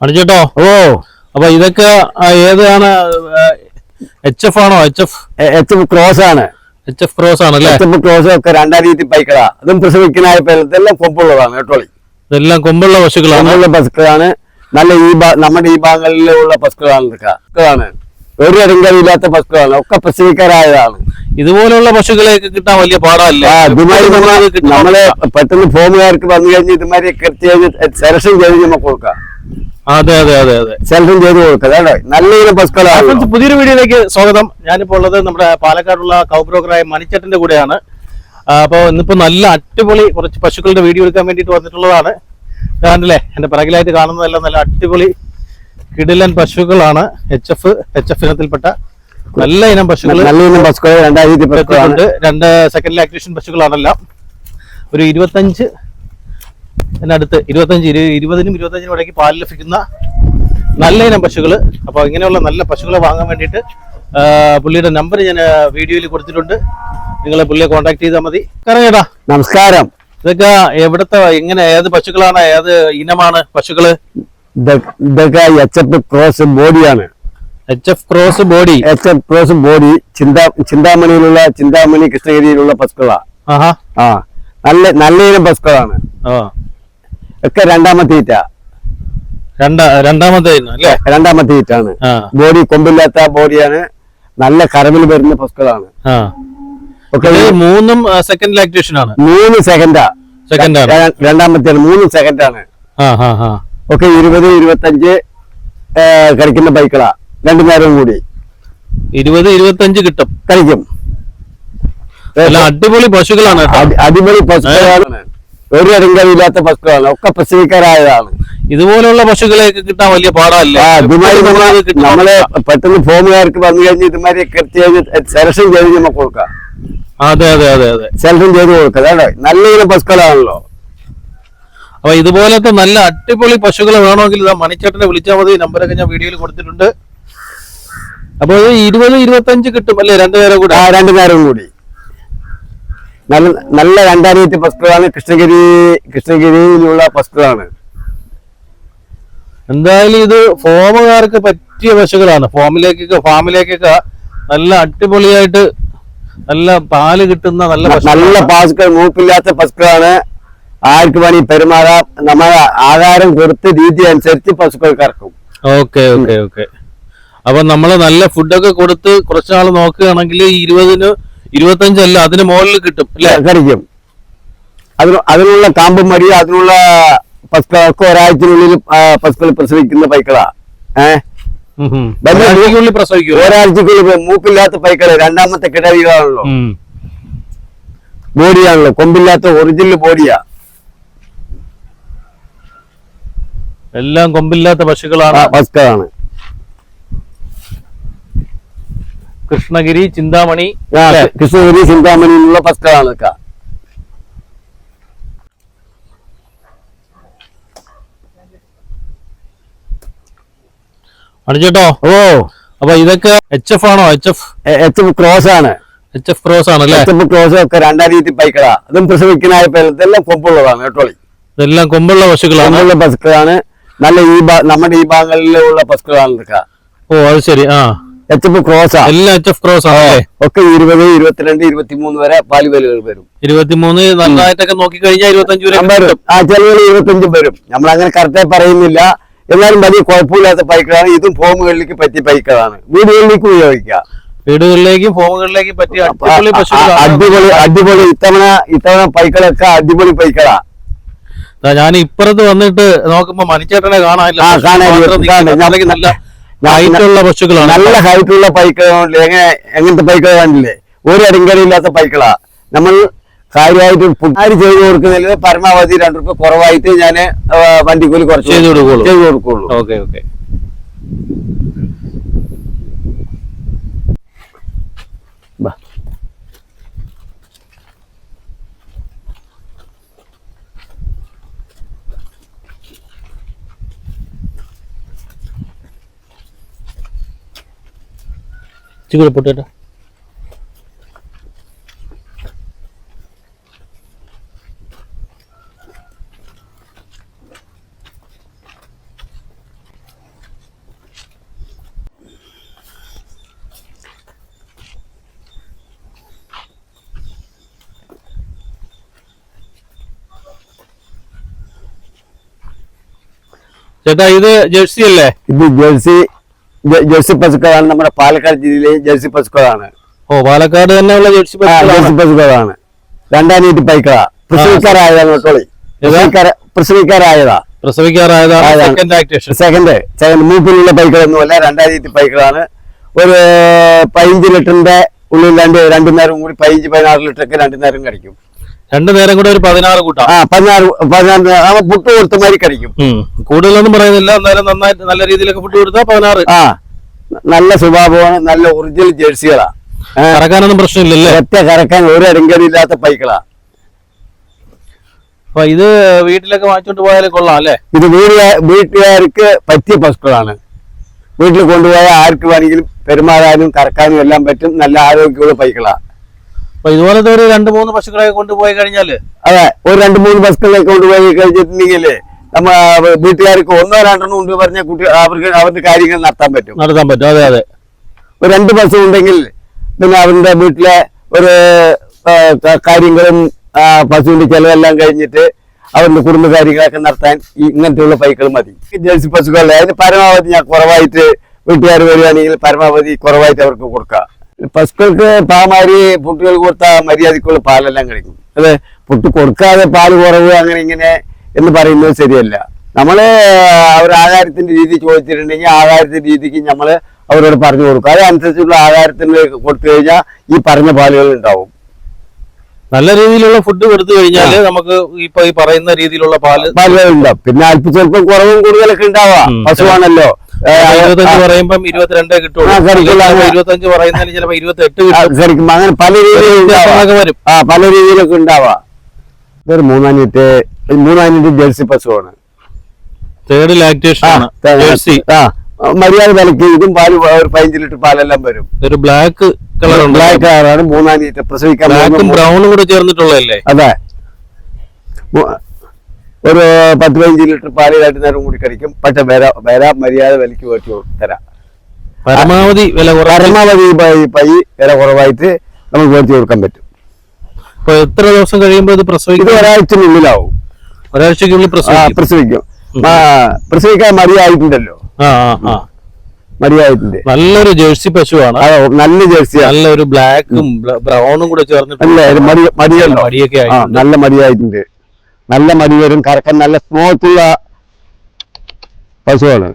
അടിച്ചേട്ടോ. ഓ. അപ്പൊ ഇതൊക്കെ ഏതാണ് എച്ച് എഫ് ആണോ? H F H F cross ആണ്. എച്ച് എഫ് ക്രോസ് ആണ് എച്ച് എഫ് ക്രോസ് ഒക്കെ രണ്ടാം രീതി പൈക്കളാ. അതും പ്രസവിക്കാനായപ്പോ ഇതെല്ലാം കൊമ്പുള്ളതാണ് കേട്ടോളി ഇതെല്ലാം കൊമ്പുള്ള പശുക്കളാണ്. കൊമ്പുള്ള പശുക്കളാണ്. നല്ല ഈ നമ്മുടെ ഈ ഭാഗങ്ങളിലുള്ള പശുക്കളാണ് പശുക്കളാണ് ഒരു ഇടങ്കലില്ലാത്ത പശുക്കളാണ്. ഒക്കെ പ്രസവിക്കാരായതാണ്. ഇതുപോലുള്ള പശുക്കളെയൊക്കെ കിട്ടാൻ വലിയ പാടല്ലേ? ഇതുമാതിരി നമ്മൾ നമ്മൾ പെട്ടെന്ന് ഫോമുകാർക്ക് വന്നു കഴിഞ്ഞ് ഇതുമാതിരി കൃത്യം സെലക്ഷൻ ചെയ്ത് നമുക്ക് കൊടുക്കാം. അതെ അതെ അതെ അതെ. സെലക്ഷൻ ചെയ്ത് കൊടുക്കാം അതെ നല്ല ഇനം പശുക്കളാണ് ഫ്രണ്ട്സ്, പുതിയൊരു വീഡിയോയിലേക്ക് സ്വാഗതം. ഞാനിപ്പോൾ ഉള്ളത് നമ്മുടെ പാലക്കാടുള്ള കൗ ബ്രോക്കറായ മണിച്ചേട്ടന്റെ കൂടെയാണ്. അപ്പോൾ അപ്പൊ ഇന്നിപ്പോ നല്ല അടിപൊളി കുറച്ച് പശുക്കളുടെ വീഡിയോ എടുക്കാൻ വേണ്ടിട്ട് വന്നിട്ടുള്ളതാണ്. കാണല്ലേ എന്റെ പിറകിലായിട്ട് കാണുന്നതെല്ലാം നല്ല അടിപൊളി കിടിലൻ പശുക്കളാണ്. എച്ച് എഫ് എച്ച് എഫ് ഇനത്തിൽപ്പെട്ട നല്ല ഇനം പശുക്കൾ നല്ല ഇനം പശുക്കൾ രണ്ടായിരത്തി രണ്ട് സെക്കൻഡ് ലാക്ടേഷൻ പശുക്കളാണെല്ലാം. ഒരു ഇരുപത്തഞ്ച് അതിനടുത്ത് ഇരുപത്തഞ്ച് ഇരു- ഇരുപതിനും ഇരുപത്തഞ്ചിനും ഇടയ്ക്ക് പാൽ ലഭിക്കുന്ന നല്ല ഇനം പശുക്കൾ അപ്പോൾ ഇങ്ങനെയുള്ള നല്ല പശുക്കളെ വാങ്ങാൻ വേണ്ടിയിട്ട് പുള്ളിയുടെ നമ്പർ ഞാൻ വീഡിയോയിൽ കൊടുത്തിട്ടുണ്ട്. നിങ്ങൾ പുള്ളിയെ കോൺടാക്ട് ചെയ്താൽ മതി. കറങ്ങേടാ നമസ്കാരം. ഇതൊക്കെ എവിടത്തെ എങ്ങനെ ഏത് പശുക്കളാണ് ഏത് ഇനമാണ് പശുക്കൾ? ഇതൊ- ഇതൊക്കെ എച്ച് എഫ് ക്രോസ് ബോഡിയാണ്. H F cross body. H F cross body Chinta ചിന്താമണിയിലുള്ള Chintamani കൃഷ്ണഗിരിയിലുള്ള പശുക്കളാ. ആ നല്ല നല്ല ഇനം പശുക്കളാണ്. ആ. ഒക്കെ രണ്ടാമത്തെ ഈറ്റ രണ്ടാമത്തെ രണ്ടാമത്തെ ഈറ്റാണ് ബോഡി കൊമ്പില്ലാത്ത ബോഡിയാണ്. നല്ല കറവിൽ വരുന്ന പശുക്കളാണ് മൂന്നും സെക്കൻഡ് ലാക്ടേഷൻ ആണ്. മൂന്ന് സെക്കൻഡാ സെക്കൻഡ് രണ്ടാമത്തെ മൂന്ന് സെക്കൻഡാണ് ഒക്കെ ഇരുപത് ഇരുപത്തഞ്ച് കളിക്കുന്ന ബൈക്കളാ രണ്ടു നേരം കൂടി. ഇരുപത് ഇരുപത്തഞ്ച് കിട്ടും. കളിക്കും. അടിപൊളി പശുക്കളാണ് അടിപൊളി പശുക്കളാണ്. ഒരു ഇടങ്കലില്ലാത്ത പശുക്കളാണ് ഒക്കെ പ്രസവിക്കാരായതാണ്. ഇതുപോലുള്ള പശുക്കളെ കിട്ടാൻ വലിയ പാടല്ലേ? നമ്മൾ പെട്ടെന്ന് ഫോമുകാർക്ക് വന്നു കഴിഞ്ഞ് ഇതുമാതിരി കൃത്യം സെലക്ഷൻ ചെയ്ത് നമുക്ക് കൊടുക്കാം. അതെ അതെ അതെ അതെ. സെലക്ഷൻ ചെയ്ത് കൊടുക്കാം അതെ നല്ല ഇനം പശുക്കളാണല്ലോ. അപ്പൊ ഇതുപോലത്തെ നല്ല അടിപൊളി പശുക്കൾ വേണമെങ്കിൽ ഇതാ മണിച്ചേട്ടനെ വിളിച്ചാൽ മതി. നമ്പറൊക്കെ ഞാൻ വീഡിയോയിൽ കൊടുത്തിട്ടുണ്ട്. അപ്പൊ ഇരുപത് ഇരുപത്തഞ്ച് കിട്ടും അല്ലേ? രണ്ടുപേരെ കൂടി? ആ രണ്ടു നേരം കൂടി. നല്ല നല്ല രണ്ടായിരത്തി പശുക്കളാണ് കൃഷ്ണഗിരി കൃഷ്ണഗിരിയിലുള്ള പശുക്കളാണ് എന്തായാലും ഇത് ഫോമുകാർക്ക് പറ്റിയ പശുക്കളാണ്. ഫോമിലേക്കൊക്കെ ഫാമിലേക്കൊക്കെ നല്ല അടിപൊളിയായിട്ട് നല്ല പാൽ കിട്ടുന്ന നല്ല നല്ല. പശുക്കൾ മൂപ്പില്ലാത്ത പശുക്കളാണ് ആർക്ക് വേണി പെരുമാറാം. നമ്മളെ ആഹാരം കൊടുത്ത് രീതി അനുസരിച്ച് പശുക്കൾ കറക്കും ഓക്കെ ഓക്കെ ഓക്കെ. അപ്പൊ നമ്മൾ നല്ല ഫുഡൊക്കെ കൊടുത്ത് കുറച്ചാൾ നോക്കുകയാണെങ്കിൽ ഇരുപതിന് ഇരുപത്തഞ്ചല്ല അതിന് മുകളിൽ കിട്ടും അല്ലേ? കരിക്കും. അതിന് അതിനുള്ള കാമ്പ് മടി അതിനുള്ള പശുക്കൾക്ക് ഒരാഴ്ചയ്ക്കുള്ളിൽ പസ്കൾ പ്രസവിക്കുന്ന പൈക്കളാ. ഏഹ് പ്രസവിക്കും. ഒരാഴ്ചക്കുള്ളിൽ മൂക്കില്ലാത്ത പൈക്കൾ രണ്ടാമത്തെ കിടവികളാണല്ലോ. ബോഡിയാണല്ലോ കൊമ്പില്ലാത്ത ഒറിജിനൽ ബോഡിയാ. എല്ലാം കൊമ്പില്ലാത്ത പശുക്കളാണ്. പശുക്കളാണ് കൃഷ്ണഗിരി ചിന്താമണി കൃഷ്ണഗിരി ചിന്താമണി എന്നുള്ള ഫസ്റ്റ് ആണ് ഇതൊക്കെ അണിച്ചേട്ടോ ഓ. അപ്പൊ ഇതൊക്കെ എച്ച് എഫ് ആണോ? H F H F cross ആണ്. എച്ച് എഫ് ക്രോസ് ആണ് എച്ച് എഫ് ക്രോസ് ഒക്കെ രണ്ടാം രീതി പൈക്കളാ. അതും പ്രസവിക്കാനായപ്പോ ഇതെല്ലാം കൊമ്പുള്ളതാണ് കേട്ടോളി ഇതെല്ലാം കൊമ്പുള്ള പശുക്കളാണ്. കൊമ്പുള്ള പശുക്കളാണ്. നല്ല ഈ നമ്മുടെ ഈ ഭാഗങ്ങളിലുള്ള പശുക്കളാണ് ഓ അത് ശരി. ആ. എച്ച് എഫ് ക്രോസ് എല്ലാം എച്ച് എഫ് ക്രോസ് ആണല്ലേ ഒക്കെ ഇരുപത് ഇരുപത്തിരണ്ട് ഇരുപത്തിമൂന്ന് വരെ പാൽ വിലകൾ വരും. ഇരുപത്തിമൂന്ന് നന്നായിട്ടൊക്കെ നോക്കി കഴിഞ്ഞാൽ ഇരുപത്തഞ്ച് വരെ ആ ചെലവുകൾ ഇരുപത്തഞ്ചും വരും. നമ്മൾ അങ്ങനെ കറക്റ്റായി പറയുന്നില്ല. എന്നാലും വലിയ കുഴപ്പമില്ലാത്ത പൈക്കളാണ്. ഇതും ഫോമുകളിലേക്ക് പറ്റിയ പൈക്കളാണ്. വീടുകളിലേക്ക് ഉപയോഗിക്കുക. വീടുകളിലേക്കും ഫോമുകളിലേക്കും പറ്റിയ അടിപൊളി അടിപൊളി ഇത്തവണ ഇത്തവണ പൈക്കളൊക്കെ അടിപൊളി പൈക്കളാ. ഞാൻ ഇപ്പുറത്ത് വന്നിട്ട് നോക്കുമ്പോ മണിച്ചേട്ടനെ കാണാനില്ല. ഹൈറ്റുള്ള പശുക്കളാണ്. നല്ല ഹൈറ്റുള്ള പൈക്കളുണ്ട് എങ്ങനെ എങ്ങനത്തെ പൈക്കൾ കണ്ടില്ലേ? ഒരു അടിങ്കലില്ലാത്ത പൈക്കളാ. നമ്മൾ കാര്യമായിട്ട് ഫുഡ് ചെയ്തു കൊടുക്കുന്നതിൽ പരമാവധി രണ്ട് റുപ്യ കുറവായിട്ട് ഞാൻ വണ്ടിക്കൂലി കുറച്ച് ചെയ്തു കൊടുക്കുള്ളൂ. ചെയ്ത് കൊടുക്കുള്ളൂ. Okay okay. ബാ. ഇച്ചിരി പൊട്ടി ചേട്ടാ ഇത് ജേഴ്സി അല്ലേ? ഇത് ജേഴ്സി ജേഴ്സി പശുക്കളാണ് നമ്മുടെ പാലക്കാട് ജില്ലയിലെ ജേഴ്സി പശുക്കളാണ്. ഓ പാലക്കാട് തന്നെയുള്ള ജേഴ്സി. ജേഴ്സി പശുക്കളാണ്. രണ്ടാം നീട്ടി പൈക്കളാ പ്രസവിക്കാരായതാണ് മക്കളി. പ്രസവിക്കാരായതാ പ്രസവിക്കാറായതാണ് സെക്കൻഡ് സെക്കൻഡ് മൂപ്പിലുള്ള പൈക്കളൊന്നുമല്ല രണ്ടാം നീട്ടി പൈക്കളാണ്. ഒരു പതിനഞ്ച് ലിറ്ററിന്റെ ഉള്ളിൽ രണ്ട് രണ്ടു നേരം കൂടി പതിനഞ്ച് പതിനാറ് ലിറ്ററൊക്കെ രണ്ടു നേരം കഴിക്കും രണ്ടു നേരം കൂടെ ഒരു പതിനാറ് കൂട്ടാം. ആ പതിനാറ് പതിനാറ് പുട്ട് കൊടുത്ത മാതിരി കഴിക്കും. കൂടുതലൊന്നും പറയുന്നില്ല. എന്നാലും നന്നായിട്ട് നല്ല രീതിയിലൊക്കെ പുട്ട് കൊടുത്താൽ പതിനാറ്. ആ നല്ല സ്വഭാവമാണ്. നല്ല ഒറിജിനൽ ജേഴ്സികളാ. കറക്കാനൊന്നും പ്രശ്നമില്ലല്ലേ? ഒറ്റ കറക്കാൻ ഒരു അടങ്കലില്ലാത്ത പൈക്കളാ. അപ്പൊ ഇത് വീട്ടിലൊക്കെ വാങ്ങിച്ചോണ്ട് പോയാലും കൊള്ളാം അല്ലേ? ഇത് വീട്ടിലെ വീട്ടുകാർക്ക് പറ്റിയ പശുക്കളാണ്. വീട്ടിൽ കൊണ്ടുപോയാൽ ആർക്ക് വേണമെങ്കിലും പെരുമാറാനും കറക്കാനും എല്ലാം പറ്റും. നല്ല ആരോഗ്യമുള്ള പൈക്കളാ. അപ്പൊ ഇതുപോലത്തെ ഒരു രണ്ട് മൂന്ന് പശുക്കളെ കൊണ്ടുപോയി കഴിഞ്ഞാൽ അതെ ഒരു രണ്ട് മൂന്ന് പശുക്കളെ കൊണ്ടുപോയി കഴിഞ്ഞിട്ടുണ്ടെങ്കിൽ നമ്മ വീട്ടുകാർക്ക് ഒന്നോ രണ്ടെണ്ണോ ഉണ്ട് പറഞ്ഞ കുട്ടി അവർക്ക് അവരുടെ കാര്യങ്ങൾ നടത്താൻ പറ്റും. നടത്താൻ പറ്റും. അതെ അതെ. ഒരു രണ്ട് പശു ഉണ്ടെങ്കിൽ പിന്നെ അവരുടെ വീട്ടിലെ ഒരു കാര്യങ്ങളും പശുവിന്റെ ചെലവെല്ലാം കഴിഞ്ഞിട്ട് അവരുടെ കുടുംബ കാര്യങ്ങളൊക്കെ നടത്താൻ ഇങ്ങനത്തെയുള്ള പൈക്കൾ മതി. ജേഴ്സി പശുക്കളെ അതിന് പരമാവധി ഞാൻ കുറവായിട്ട് വീട്ടുകാർ വരികയാണെങ്കിൽ പരമാവധി കുറവായിട്ട് അവർക്ക് കൊടുക്കാം. പശുക്കൾക്ക് പാമാരി പുട്ടുകൾ കൊടുത്താൽ മര്യാദക്കുള്ള പാലെല്ലാം കഴിക്കും. അത് പുട്ട് കൊടുക്കാതെ പാൽ കുറവ് അങ്ങനെ ഇങ്ങനെ എന്ന് പറയുന്നത് ശരിയല്ല. നമ്മൾ അവർ ആഹാരത്തിന്റെ രീതി ചോദിച്ചിട്ടുണ്ടെങ്കിൽ ആഹാരത്തിന്റെ രീതിക്ക് നമ്മൾ അവരോട് പറഞ്ഞു കൊടുക്കും. അതനുസരിച്ചുള്ള ആഹാരത്തിന് കൊടുത്തു കഴിഞ്ഞാൽ ഈ പറഞ്ഞ പാലുകൾ ഉണ്ടാവും. നല്ല രീതിയിലുള്ള ഫുഡ് കൊടുത്തു കഴിഞ്ഞാൽ നമുക്ക് ഇപ്പൊ ഈ പറയുന്ന രീതിയിലുള്ള പാൽ പാലുകൾ ഉണ്ടാവും. പിന്നെ അല്പം സ്വല്പം കുറവും കൂടുതലൊക്കെ ഉണ്ടാവാം. പശുവാണല്ലോ. ഇരുപത്തഞ്ച് ആ, പറയുമ്പം ഇരുപത്തിരണ്ടേ കിട്ടുള്ളൂ. ആ, കറിക്കുള്ള ചിലപ്പോ ഇരുപത്തഞ്ച് പറയുന്നതിന് ചിലപ്പോ ഇരുപത്തി കിട്ടും. ശരിക്കും അങ്ങനെ പല രീതിയിലും വ്യത്യാസങ്ങളൊക്കെ വരും. ആ പല രീതിയിലൊക്കെ ഉണ്ടാവാം. ഇതൊരു മൂന്നാം നീറ്റ് മൂന്നാം നീറ്റ് ജേഴ്സി പശുവാണ്. തേർഡ് ലാക്ടേഷൻ ആ, ആണ്. ജേഴ്സി ആ മര്യാദ വിലക്ക് ഇതും പാൽ ഒരു പതിനഞ്ച് ലിറ്റർ പാലെല്ലാം വരും. ഒരു ബ്ലാക്ക് കളർ ബ്ലാക്ക് കളറാണ് മൂന്നാം നീറ്റ് പ്രസവിക്കാൻ ബ്ലാക്കും ബ്രൗണും കൂടെ ചേർന്നിട്ടുള്ളതല്ലേ? അതെ. ഒരു പത്ത് പതിനഞ്ച് ലിറ്റർ പാൽ രണ്ടു നേരം കൂടി കഴിക്കും. പക്ഷെ വില വില മര്യാദ വിലക്ക് മേടിച്ചു തരാം. പരമാവധി വില പരമാവധി പൈ- വില കുറവായിട്ട് നമുക്ക് മേടിച്ചു കൊടുക്കാൻ പറ്റും. ഇപ്പൊ എത്ര ദിവസം കഴിയുമ്പോൾ ഇത് പ്രസവിക്കും? ഒരാഴ്ചക്കുള്ളിലാവും ഒരാഴ്ചക്കുള്ളിൽ പ്രസവിക്കും. പ്രസവിക്കാൻ മടിയായിട്ടുണ്ടല്ലോ. മടിയായിട്ടുണ്ട്. നല്ലൊരു ജേഴ്സി പശുവാണ്. നല്ല ജേഴ്സി നല്ലൊരു ബ്ലാക്കും ബ്രൗണും കൂടെ ചേർന്നിട്ട് മടിയൊക്കെ നല്ല മടിയായിട്ടുണ്ട്. നല്ല മടി വരും കറക്കാൻ നല്ല സ്മൂത്തുള്ള പശുവാണ്.